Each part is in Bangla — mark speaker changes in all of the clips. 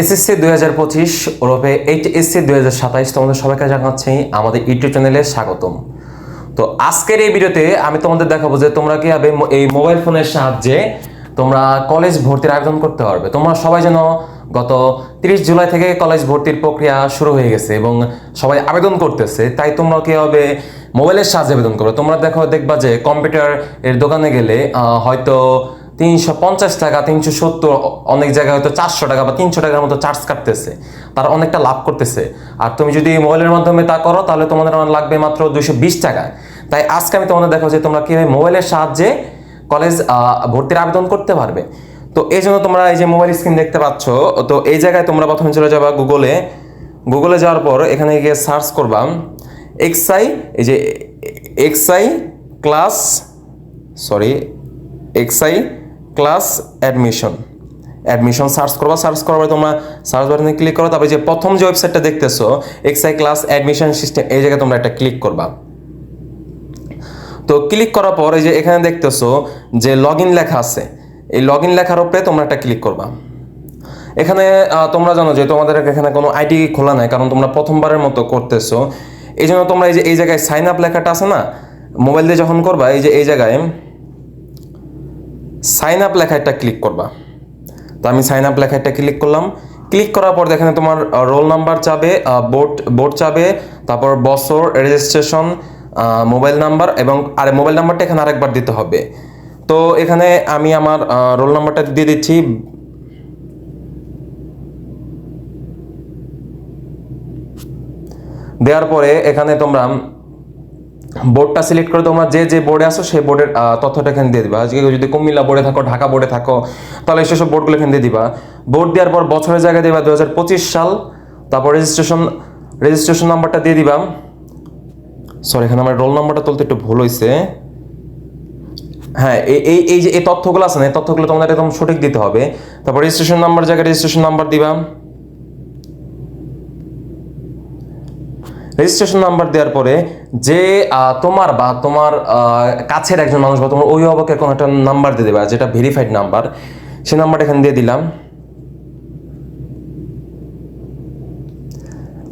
Speaker 1: এসএসসি দুই হাজার পঁচিশ ওরফে এইচ এসসি দুই হাজার সাতাইশ তোমাদের সবাইকে জানাচ্ছি আমাদের ইউটিউব চ্যানেলে স্বাগতম। তো আজকের এই ভিডিওতে আমি তোমাদের দেখাবো যে তোমরা কীভাবে এই মোবাইল ফোনের সাহায্যে তোমরা কলেজ ভর্তির আবেদন করতে পারবে। তোমরা সবাই যেন গত তিরিশ জুলাই থেকে কলেজ ভর্তির প্রক্রিয়া শুরু হয়ে গেছে এবং সবাই আবেদন করতেছে, তাই তোমরা কীভাবে মোবাইলের সাহায্যে আবেদন করবে? তোমরা দেখো, দেখবা যে কম্পিউটার এর দোকানে গেলে হয়তো তিনশো পঞ্চাশ টাকা, তিনশো সত্তর, অনেক জায়গায় হয়তো চারশো টাকা বা তিনশো টাকার মতো চার্জ কাটতেছে। তারা অনেকটা লাভ করতেছে। আর তুমি যদি মোবাইলের মাধ্যমে তা করো, তাহলে তোমাদের আমার লাগবে মাত্র দুশো বিশ টাকা তাই আজকে আমি তোমাদের দেখো যে তোমরা কীভাবে মোবাইলের সাহায্যে কলেজ ভর্তির আবেদন করতে পারবে। তো এই জন্য তোমরা এই যে মোবাইল স্ক্রিন দেখতে পাচ্ছ, তো এই জায়গায় তোমরা প্রথমে চলে যাবা গুগলে গুগলে যাওয়ার পর এখানে গিয়ে সার্চ করবা। এক্সআই এই যে XI class sorry XI class admission. Admission search করবা, সার্চ করার পরে তোমরা সার্চ বাটনে ক্লিক করো তারপরে যে প্রথম যে ওয়েবসাইটটা দেখতেছো এক্সআই ক্লাস অ্যাডমিশন সিস্টেম এই জায়গায় তোমরা একটা ক্লিক করবা। তো ক্লিক করার পর এই যে এখানে দেখতেছো যে লগ ইন লেখা আছে, এই লগ ইন লেখার উপরে তোমরা একটা ক্লিক করবা। এখানে তোমরা জানো যে তোমাদের এখানে কোনো আইডি খোলা নাই, কারণ তোমরা প্রথমবারের মতো করতেছো। এই জন্য তোমরা এই যে, এই জায়গায় সাইন আপ লেখাটা আছে না মোবাইল দিয়ে যখন করবা, এই যে, এই জায়গায় সাইন আপ লেখা একটা ক্লিক করবা। তো আমি সাইন আপ লেখা একটা ক্লিক করলাম। ক্লিক করার পর দেখেন তোমার রোল নাম্বার চাবে বোর্ড বোর্ড চাবে, তারপর বছর রেজিস্ট্রেশন মোবাইল নাম্বার এবং আর মোবাইল নাম্বারটা এখানে আরেকবার দিতে হবে। তো এখানে আমি আমার রোল নাম্বারটা দিয়ে দিচ্ছি। দেওয়ার পরে এখানে তোমরা বোর্ডটা সিলেক্ট করে তোমরা যে যে বোর্ডে আসো সেই বোর্ডের তথ্যটা এখানে দিয়ে দিবা। আজকে যদি কুমিল্লা বোর্ডে থাকো, ঢাকা বোর্ডে থাকো, তাহলে সেসব বোর্ডগুলো এখানে দিয়ে দিবা। বোর্ড দেওয়ার পর বছরের জায়গায় দিবা দু সাল। তারপর রেজিস্ট্রেশন রেজিস্ট্রেশন নাম্বারটা দিয়ে দিবা। সরি এখানে আমার রোল নাম্বারটা তুলতে একটু ভুল হয়েছে হ্যাঁ এই এই এই যে এই তথ্যগুলো আছে না, এই তথ্যগুলো তোমাদের একদম সঠিক দিতে হবে। তারপর রেজিস্ট্রেশন নাম্বার জায়গায় রেজিস্ট্রেশন নাম্বার দিবা। রেজিস্ট্রেশন নাম্বার দেওয়ার পরে যে তোমার বা তোমার কাছের একজন মানুষ বা তোমার অভিভাবকের কোনো একটা নাম্বার দিয়ে দেবে, যেটা ভেরিফাইড নাম্বার, সে নাম্বারটা এখানে দিয়ে দিলাম।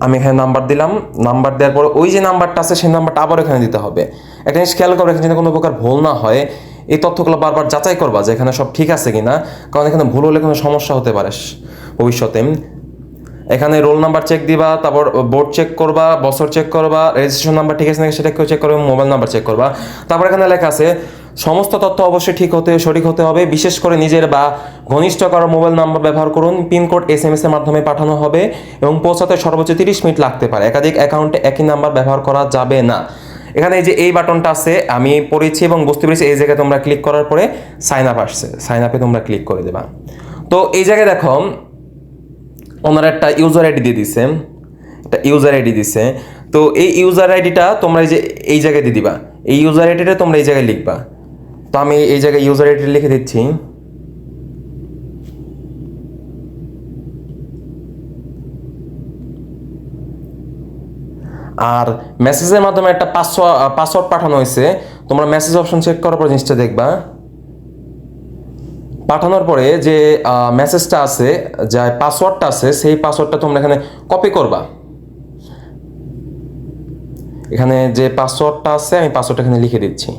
Speaker 1: আমি এখানে নাম্বার দিলাম। নাম্বার দেওয়ার পরে ওই যে নাম্বারটা আছে, সেই নাম্বারটা আবার এখানে দিতে হবে। একটা জিনিস খেয়াল করবে এখানে কোনো প্রকার ভুল না হয়, এই তথ্যগুলো বারবার যাচাই করবা যে এখানে সব ঠিক আছে কিনা, কারণ এখানে ভুল হলে কোনো সমস্যা হতে পারে ভবিষ্যতে। এখানে রোল নাম্বার চেক দিবা, তারপর বোর্ড চেক করবা, বছর চেক করবা রেজিস্ট্রেশন নাম্বার ঠিক আছে নাকি সেটা চেক করবে মোবাইল নাম্বার চেক করবা। তারপর এখানে লেখা আছে, সমস্ত তথ্য অবশ্যই ঠিক হতে, সঠিক হতে হবে, বিশেষ করে নিজের বা ঘনিষ্ঠ কারও মোবাইল নাম্বার ব্যবহার করুন পিনকোড এস এম এস এর মাধ্যমে পাঠানো হবে এবং পৌঁছাতে সর্বোচ্চ তিরিশ মিনিট লাগতে পারে। একাধিক অ্যাকাউন্টে একই নাম্বার ব্যবহার করা যাবে না। এখানে এই যে এই বাটনটা আছে, আমি পড়েছি এবং বুঝতে পেরেছি, এই জায়গায় তোমরা ক্লিক করার পরে সাইন আপ আসছে। সাইন আপে তোমরা ক্লিক করে দেবা। তো এই জায়গায় দেখো ওনারা একটা ইউজার আইডি দিয়ে দিছে। একটা ইউজার আইডি দিছে। তো এই ইউজার আইডিটা তোমরা এই যে এই জায়গায় দিয়ে দিবা। এই ইউজার আইডিটা তোমরা এই জায়গায় লিখবা। তো আমি এই জায়গায় ইউজার আইডি লিখে দিচ্ছি। আর মেসেজের মাধ্যমে একটা পাসওয়ার্ড পাসওয়ার্ড পাঠানো হয়েছে। তোমরা মেসেজ অপশন চেক করার পর জিনিসটা দেখবা। পাঠানোর পরে যে মেসেজটা আছে, যে পাসওয়ার্ডটা আছে, সেই পাসওয়ার্ডটা তোমরা এখানে কপি করবা। এখানে যে পাসওয়ার্ডটা আছে, আমি পাসওয়ার্ডটা এখানে লিখে দিচ্ছি।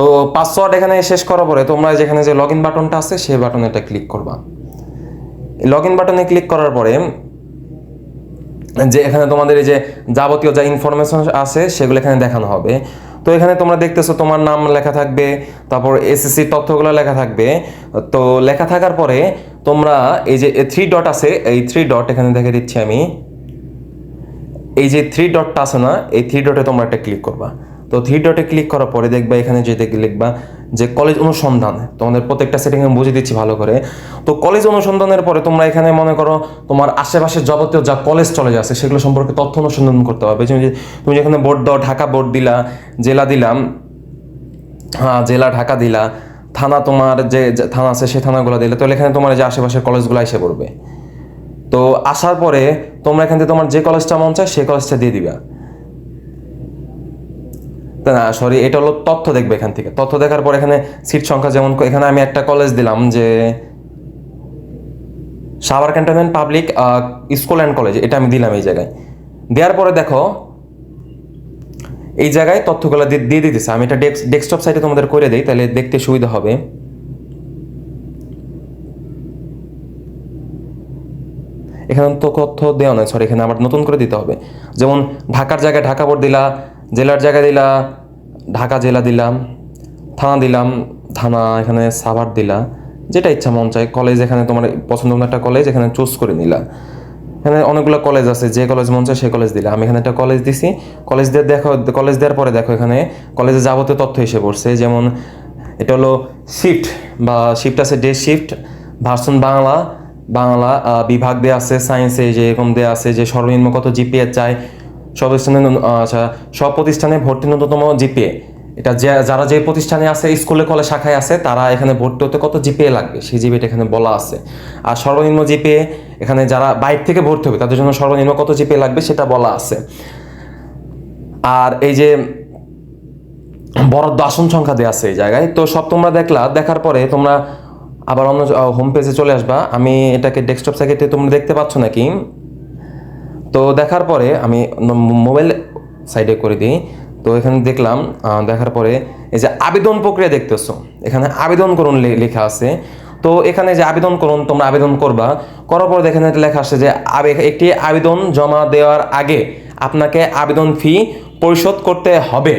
Speaker 1: তো পাসওয়ার্ড এখানে শেষ করার পরে তোমরা যেখানে যে লগ ইন বাটনটা আছে, সেই বাটনে এটা ক্লিক করবা। লগ ইন বাটনে ক্লিক করার পরে যে এখানে তোমাদের এই যে যাবতীয় যা ইনফরমেশন আছে, সেগুলো এখানে দেখানো হবে। তো এখানে তোমরা দেখতেছো তোমার নাম লেখা থাকবে, তারপর এসএসসি তথ্যগুলো লেখা থাকবে। তো লেখা থাকার পরে তোমরা এই যে থ্রি ডট আছে, এই থ্রি ডট এখানে দেখে দিচ্ছি আমি। এই যে থ্রি ডটটা আছে না, এই থ্রি ডটে তোমরা একটা ক্লিক করবা। তো থ্রি ডটে ক্লিক করার পরে দেখবা এখানে যে দেখে লিখবা যে কলেজ অনুসন্ধান। তোমাদের প্রত্যেকটা সেটিং আমি বুঝিয়ে দিচ্ছি ভালো করে। তো কলেজ অনুসন্ধানের পরে তোমরা এখানে মনে করো তোমার আশেপাশে যাবতীয় যা কলেজ চলে যাচ্ছে সেগুলো সম্পর্কে তথ্য অনুসন্ধান করতে হবে। তুমি যেখানে বোর্ড দাও, ঢাকা বোর্ড দিলা, জেলা দিলাম হ্যাঁ জেলা, ঢাকা দিলা, থানা তোমার যে থানা আছে সেই থানাগুলো দিলে, তাহলে এখানে তোমার যে আশেপাশের কলেজগুলো এসে পড়বে। তো আসার পরে তোমরা এখান থেকে তোমার যে কলেজটা মন চায় সেই কলেজটা দিয়ে দিবা। তা না সরি এটা হলো তথ্য দেখবে এখান থেকে। তথ্য দেখার পর এখানে সিট সংখ্যা যেমন এখানে আমি একটা কলেজ দিলাম যে Savar cantonment public school and college, এটা আমি দিলাম এই জায়গায়। দেওয়ার পরে দেখো, এই জায়গায় তথ্যগুলো দিয়ে দিতেছে। আমি এটা ডেস্কটপ সাইটে তোমাদের করে দিই, তাহলে দেখতে সুবিধা হবে। এখানে তো তথ্য দেওয়া নয় সরি এখানে আবার নতুন করে দিতে হবে। যেমন ঢাকার জায়গায় ঢাকা বোর্ড দিলা জেলার জায়গা দিলা, ঢাকা জেলা দিলাম, থানা দিলাম, থানা এখানে সাভার দিলা, যেটা ইচ্ছা মন চায় কলেজ এখানে তোমার পছন্দ মতো একটা কলেজ এখানে চুজ করে নিলা। এখানে অনেকগুলো কলেজ আছে, যে কলেজ মন চায় সে কলেজ দিলা। আমি এখানে একটা কলেজ দিছি কলেজ দিয়ে দেখো কলেজ দেওয়ার পরে দেখো এখানে কলেজে যাবতীয় তথ্য এসে পড়ছে, যেমন এটা হলো শিফট বা শিফট আছে day shift version Bangla Bangla বিভাগ দেওয়া আছে সায়েন্সে যে এরকম দেওয়া আছে, যে সর্বনিম্ন কত জিপিএ চাই সব আচ্ছা সব প্রতিষ্ঠানে ভর্তি ন্যূনতম জিপিএ। এটা যারা যে প্রতিষ্ঠানে আছে, স্কুলে, কলেজ, শাখায় আছে, তারা এখানে ভর্তি হতে কত জিপিএ লাগবে? সেই জিপিএটা এখানে বলা আছে। আর সর্বনিম্ন জিপিএ এখানে যারা বাইরে থেকে ভর্তি হবে, তাদের জন্য সর্বনিম্ন কত জিপিএ লাগবে সেটা বলা আছে। আর এই যে বরাদ্দ আসন সংখ্যা দেওয়া আছে এই জায়গায়, তো সব তোমরা দেখলা, দেখার পরে তোমরা আবার অন্য হোম পেজে চলে আসবা। আমি এটাকে ডেস্কটপ সাইটে তোমরা দেখতে পাচ্ছ নাকি? তো দেখার পরে আমি মোবাইল সাইডে করে দিই। তো এখানে দেখলাম দেখার পরে এই যে আবেদন প্রক্রিয়া দেখতেছো, এখানে আবেদন করুন লেখা আছে। তো এখানে যে আবেদন করুন, তোমরা আবেদন করবা, করার পরে একটা লেখা আসছে যে একটি আবেদন জমা দেওয়ার আগে আপনাকে আবেদন ফি পরিশোধ করতে হবে।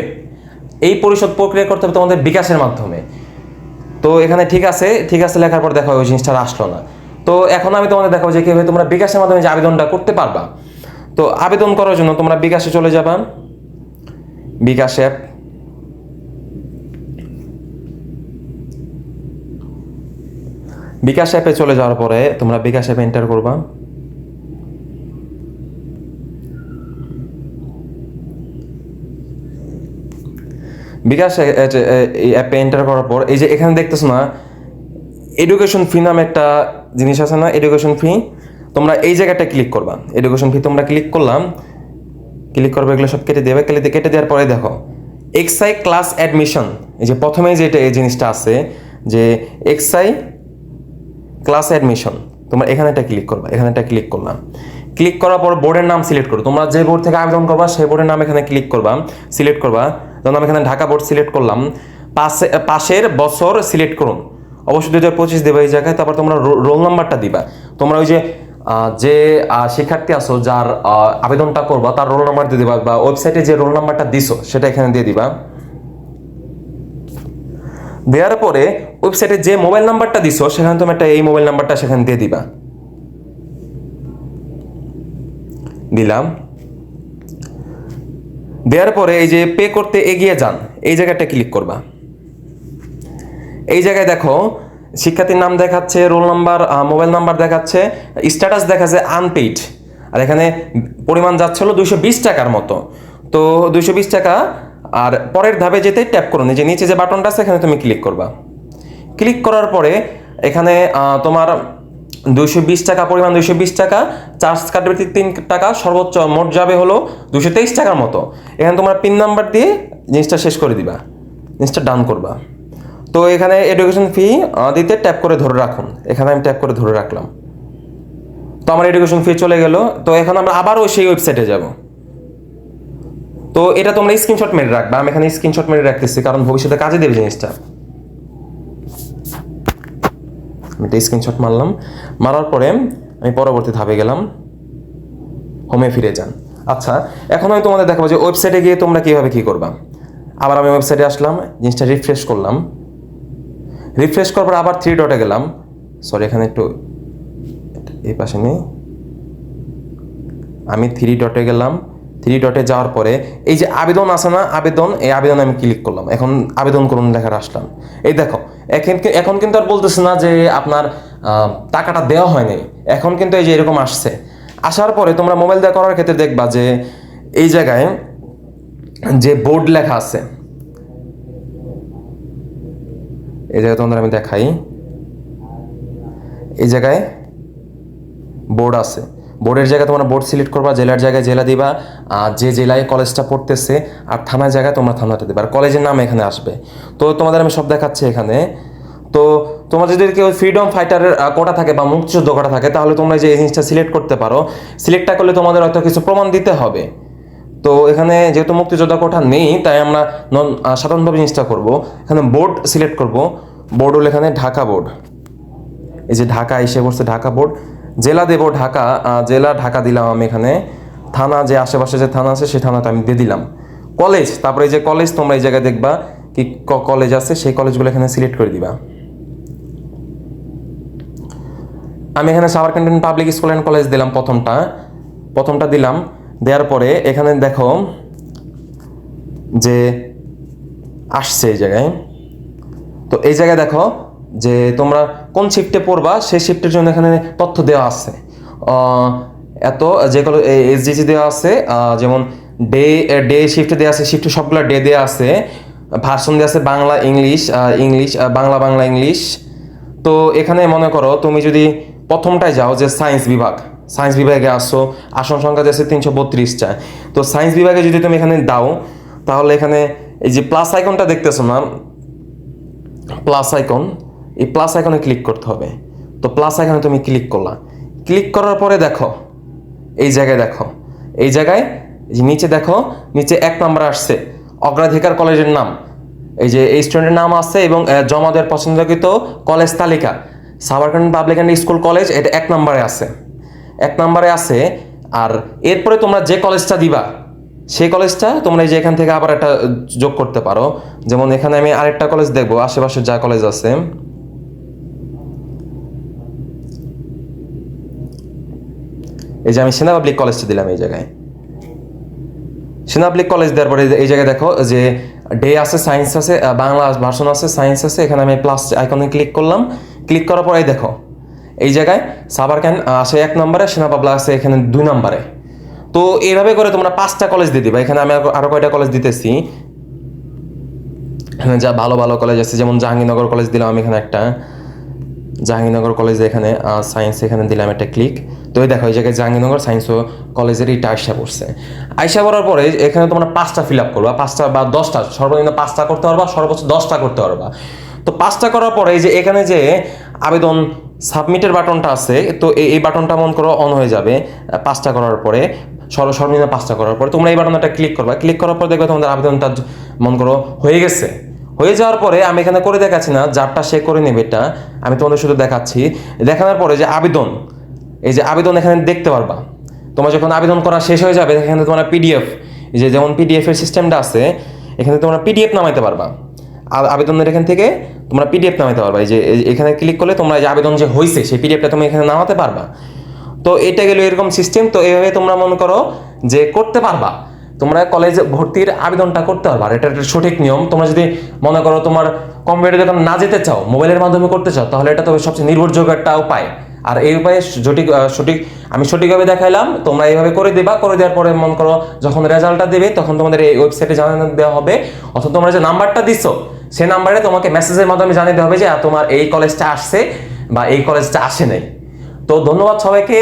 Speaker 1: এই পরিশোধ প্রক্রিয়া করতে হবে তোমাদের বিকাশের মাধ্যমে। তো এখানে ঠিক আছে ঠিক আছে লেখার পর দেখো ওই জিনিসটা আসলো না। তো এখন আমি তোমাদের দেখাবো যে কীভাবে তোমরা বিকাশের মাধ্যমে যে আবেদনটা করতে পারবা। তো আবেদন করার জন্য তোমরা বিকাশে চলে যাবা। বিকাশ অ্যাপ। বিকাশ অ্যাপে চলে যাওয়ার পরে তোমরা বিকাশ অ্যাপে এন্টার করবা। বিকাশ অ্যাপে এন্টার করার পর এই যে এখানে দেখতেছো না এডুকেশন ফি নামে একটা জিনিস আছে না এডুকেশন ফি তোমরা এই জায়গাটা ক্লিক করবা। এডুকেশন ফি তোমরা ক্লিক করলাম। ক্লিক করবে, এগুলো সব কেটে দেবে। কেটে কেটে দেওয়ার পরে দেখো এক্সআই ক্লাস অ্যাডমিশন এই যে প্রথমে যেটা এই জিনিসটা আছে যে এক্সআই ক্লাস অ্যাডমিশন তোমরা এখানে একটা ক্লিক করবা, এখানে একটা ক্লিক করলাম। ক্লিক করার পর বোর্ডের নাম সিলেক্ট করো। তোমরা যে বোর্ড থেকে আবেদন করবা, সেই বোর্ডের নাম এখানে ক্লিক করবা সিলেক্ট করবা। যেমন আমি এখানে ঢাকা বোর্ড সিলেক্ট করলাম। পাশে পাশের বছর সিলেক্ট করুন। অবশ্যই দু হাজার পঁচিশ দেবে এই জায়গায়। তারপর তোমরা রোল নাম্বারটা দিবা। তোমরা ওই যে যে শিক্ষার্থী আছো যার আবেদনটা করবা, তার রোল নাম্বার দিয়ে দিবা বা ওয়েবসাইটে যে রোল নাম্বারটা দিছো, সেটা এখানে দিয়ে দিবা। দেওয়ার পরে ওয়েবসাইটে যে মোবাইল নাম্বারটা দিছো, সেখানে তুমি একটা এই মোবাইল নাম্বারটা সেখানে দিয়ে দিবা। দিলাম। দেওয়ার পরে এই যে পে করতে এগিয়ে যান, এই জায়গাটা ক্লিক করবা। এই জায়গায় দেখো শিক্ষার্থীর নাম দেখাচ্ছে, রোল নাম্বার মোবাইল নাম্বার দেখাচ্ছে, স্ট্যাটাস দেখাচ্ছে আনপেইড আর এখানে পরিমাণ যাচ্ছিল দুইশো বিশ টাকার মতো। তো দুইশো বিশ টাকা, আর পরের ধাপে যেতে ট্যাপ করুন যে নিচে যে বাটনটা আছে, এখানে তুমি ক্লিক করবা। ক্লিক করার পরে এখানে তোমার দুইশো বিশ টাকা পরিমাণ, দুইশো বিশ টাকা চার্জ কাটবে তিন টাকা, সর্বোচ্চ মোট যাবে হলো দুশো তেইশ টাকার মতো। এখানে তোমার পিন নাম্বার দিয়ে জিনিসটা শেষ করে দিবা, জিনিসটা ডান করবা। তো এখানে এডুকেশন ফি দিতে ট্যাপ করে ধরে রাখুন। এখানে আমি ট্যাপ করে ধরে রাখলাম। তো আমার এডুকেশন ফি চলে গেল। তো এখন আমরা আবারও সেই ওয়েবসাইটে যাব। তো এটা তোমরা স্ক্রিনশট মেরে রাখবে। আমি এখানে স্ক্রিনশট মেরে রাখতেছি, কারণ ভবিষ্যতে কাজে দেবে জিনিসটা। আমি একটা স্ক্রিনশট মারলাম। মারার পরে আমি পরবর্তী ধাপে গেলাম। হোমে ফিরে যান। আচ্ছা এখন আমি তোমাদের দেখাবো যে ওয়েবসাইটে গিয়ে তোমরা কীভাবে কী করবা। আবার আমি ওয়েবসাইটে আসলাম, জিনিসটা রিফ্রেশ করলাম। রিফ্রেশ করার পর আবার থ্রি ডটে গেলাম। সরি এখানে একটু এই পাশে নেই। আমি থ্রি ডটে গেলাম। থ্রি ডটে যাওয়ার পরে এই যে আবেদন আছে না, আবেদন, এই আবেদন আমি ক্লিক করলাম। এখন আবেদন করুন লেখার আসলাম। এই দেখো, এখন এখন কিন্তু আর বলতেছে না যে আপনার টাকাটা দেওয়া হয়নি এখন কিন্তু এই যে এরকম আসছে। আসার পরে তোমরা মোবাইল দিয়ে করার ক্ষেত্রে দেখবা যে এই জায়গায় যে বোর্ড লেখা আছে এই জায়গায় তোমাদের আমি দেখাই। এই জায়গায় বোর্ড আছে। বোর্ডের জায়গায় তোমরা বোর্ড সিলেক্ট করবা, জেলার জায়গায় জেলা দিবা, আর যে জেলায় কলেজটা পড়তেছে, আর থানার জায়গায় তোমরা থানাটা দিবা। আর কলেজের নাম এখানে আসবে। তো তোমাদের আমি সব দেখাচ্ছি এখানে। তো তোমার যদি কেউ ফ্রিডম ফাইটারের কোটা থাকে বা মুক্তিযুদ্ধ কোটা থাকে, তাহলে তোমরা যে এই জিনিসটা সিলেক্ট করতে পারো। সিলেক্টটা করলে তোমাদের হয়তো কিছু প্রমাণ দিতে হবে। তো এখানে যেহেতু মুক্তিযোদ্ধা কোঠা নেই, তাই আমরা নন সাধারণভাবে জিনিসটা করব। এখানে বোর্ড সিলেক্ট করব। বোর্ড হলো এখানে ঢাকা বোর্ড। এই যে ঢাকা, এসে পড়ছে ঢাকা বোর্ড। জেলা দেব ঢাকা জেলা ঢাকা দিলাম আমি এখানে। থানা যে আশেপাশে যে থানা আছে সেই থানাটা আমি দিয়ে দিলাম। কলেজ, তারপরে এই যে কলেজ, তোমরা এই জায়গায় দেখবা কি ক- কলেজ আছে, সেই কলেজগুলো এখানে সিলেক্ট করে দিবা। আমি এখানে Savar cantonment public school and college দিলাম প্রথমটা। প্রথমটা দিলাম। দেওয়ার পরে এখানে দেখো যে আসছে এই জায়গায়। তো এই জায়গায় দেখো যে তোমরা কোন শিফটে পড়বা, সেই শিফটের জন্য এখানে তথ্য দেওয়া আছে। এত যেগুলো এসডিজি দেওয়া আছে যেমন ডে ডে শিফটে দেওয়া আছে শিফটে সবগুলো ডে দেওয়া আছে। ভার্সন দেওয়া আছে Bangla English English Bangla Bangla English তো এখানে মনে করো তুমি যদি প্রথমটায় যাও যে সায়েন্স বিভাগ সায়েন্স বিভাগে আসো, আসন সংখ্যা আছে তিনশো বত্রিশটা তো সায়েন্স বিভাগে যদি তুমি এখানে দাও, তাহলে এখানে এই যে প্লাস আইকনটা দেখতেছো না প্লাস আইকন এই প্লাস আইকনে ক্লিক করতে হবে। তো প্লাস আইকনে তুমি ক্লিক করলা। ক্লিক করার পরে দেখো, এই জায়গায় দেখো, এই জায়গায় নিচে দেখো, নিচে এক নাম্বার আসছে, অগ্রাধিকার কলেজের নাম। এই যে এই স্টুডেন্টের নাম আছে এবং জমা দেওয়ার পছন্দকৃত কলেজ তালিকা। সাবারকান পাবলিক অ্যান্ড স্কুল কলেজ এটা এক নম্বরে আছে। এক নম্বরে আছে, আর এরপরে তোমরা যে কলেজটা দিবা, সেই কলেজটা তোমরা এই যে এখান থেকে আবার একটা যোগ করতে পারো। যেমন এখানে আমি আরেকটা কলেজ দেখব, আশেপাশে যা কলেজ আছে। এই যে আমি সেনা পাবলিক কলেজটা দিলাম এই জায়গায়। সেনা পাবলিক কলেজ দেওয়ার পরে এই জায়গায় দেখো যে ডে আছে, সায়েন্স আছে বাংলা ভার্সন আছে, সায়েন্স আছে, এখানে আমি প্লাস আইকনে ক্লিক করলাম। ক্লিক করার পরে দেখো এই জায়গায় সাবার ক্যান আসে এক নম্বরে সেনা পাবলা আছে এখানে দুই নম্বরে। তো এইভাবে করে তোমরা পাঁচটা কলেজ দিয়ে দিবা। এখানে আমি আরো- আরও কয়টা কলেজ দিতেছি। এখানে যা ভালো ভালো কলেজ আছে, যেমন জাহাঙ্গীরনগর কলেজ দিলাম আমি এখানে একটা। জাহাঙ্গীরনগর কলেজে এখানে সায়েন্স এখানে দিলাম একটা ক্লিক তো এই দেখো, এই জায়গায় জাহাঙ্গীরনগর সায়েন্স ও কলেজের এইটা আয়সা পড়ছে। আয়সা পড়ার পরে এখানে তোমরা পাঁচটা ফিল আপ করবা। পাঁচটা বা দশটা, সর্বনিম্ন পাঁচটা করতে পারবা, সর্বোচ্চ দশটা করতে পারবা। তো পাঁচটা করার পরে এই যে এখানে যে আবেদন সাবমিটের বাটনটা আছে, তো এই বাটনটা মন করো অন হয়ে যাবে, পাঁচটা করার পরে সর্ব সর্বনিম্ন পাঁচটা করার পরে। তোমরা এই বাটনটা ক্লিক করবা ক্লিক করার পর দেখবে তোমাদের আবেদনটা মন করো হয়ে গেছে। হয়ে যাওয়ার পরে আমি এখানে করে দেখাচ্ছি না, যারটা সে করে নেবে এটা, আমি তোমাদের শুধু দেখাচ্ছি। দেখানোর পরে যে আবেদন, এই যে আবেদন এখানে দেখতে পারবা। তোমার যখন আবেদন করা শেষ হয়ে যাবে, এখানে তোমরা পিডিএফ যে যেমন পিডিএফ এর সিস্টেমটা আছে, এখানে তোমরা পিডিএফ নামাইতে পারবা। আবেদনের এখান থেকে তোমরা পিডিএফ নামাতে পারবা। এই যে এখানে ক্লিক করলে তোমরা যে আবেদন যে হয়েছে সেই পিডিএফটা তুমি এখানে নামাতে পারবা। তো এটা গেল এরকম সিস্টেম তো এইভাবে তোমরা মনে করো যে করতে পারবা। তোমরা কলেজ ভর্তির আবেদনটা করতে পারবা। এটা একটা সঠিক নিয়ম। তোমরা যদি মনে করো তোমার কম্পিউটার দোকান না যেতে চাও মোবাইলের মাধ্যমে করতে চাও, তাহলে এটা তো সবচেয়ে নির্ভরযোগ্য একটা উপায়। আর এই উপায়ে সঠিক সঠিক, আমি সঠিকভাবে দেখাইলাম, তোমরা এইভাবে করে দেবা, করে দেওয়ার পরে মন করো যখন রেজাল্টটা দেবে, তখন তোমাদের এই ওয়েবসাইটে জানানো দেওয়া হবে। অথবা তোমরা যে নাম্বারটা দিচ্ছ সেই নাম্বারে তোমাকে মেসেজের মাধ্যমে জানিয়ে দেওয়া হবে যে তোমার এই কলেজটা আসছে বা এই কলেজটা আসে নাই। তো ধন্যবাদ সবাইকে।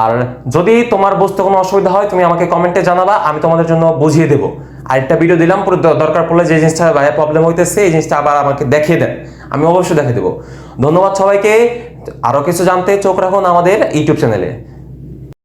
Speaker 1: আর যদি তোমার বুঝতে কোনো অসুবিধা হয়, তুমি আমাকে কমেন্টে জানাবা, আমি তোমাদের জন্য বুঝিয়ে দেবো। আরেকটা ভিডিও দিলাম, পুরো দরকার পড়লে যে জিনিসটা প্রবলেম হইতেছে, এই জিনিসটা আবার আমাকে দেখিয়ে দেন। আমি অবশ্যই দেখিয়ে দেবো। ধন্যবাদ সবাইকে। আরও কিছু জানতে চোখ রাখুন আমাদের ইউটিউব চ্যানেলে।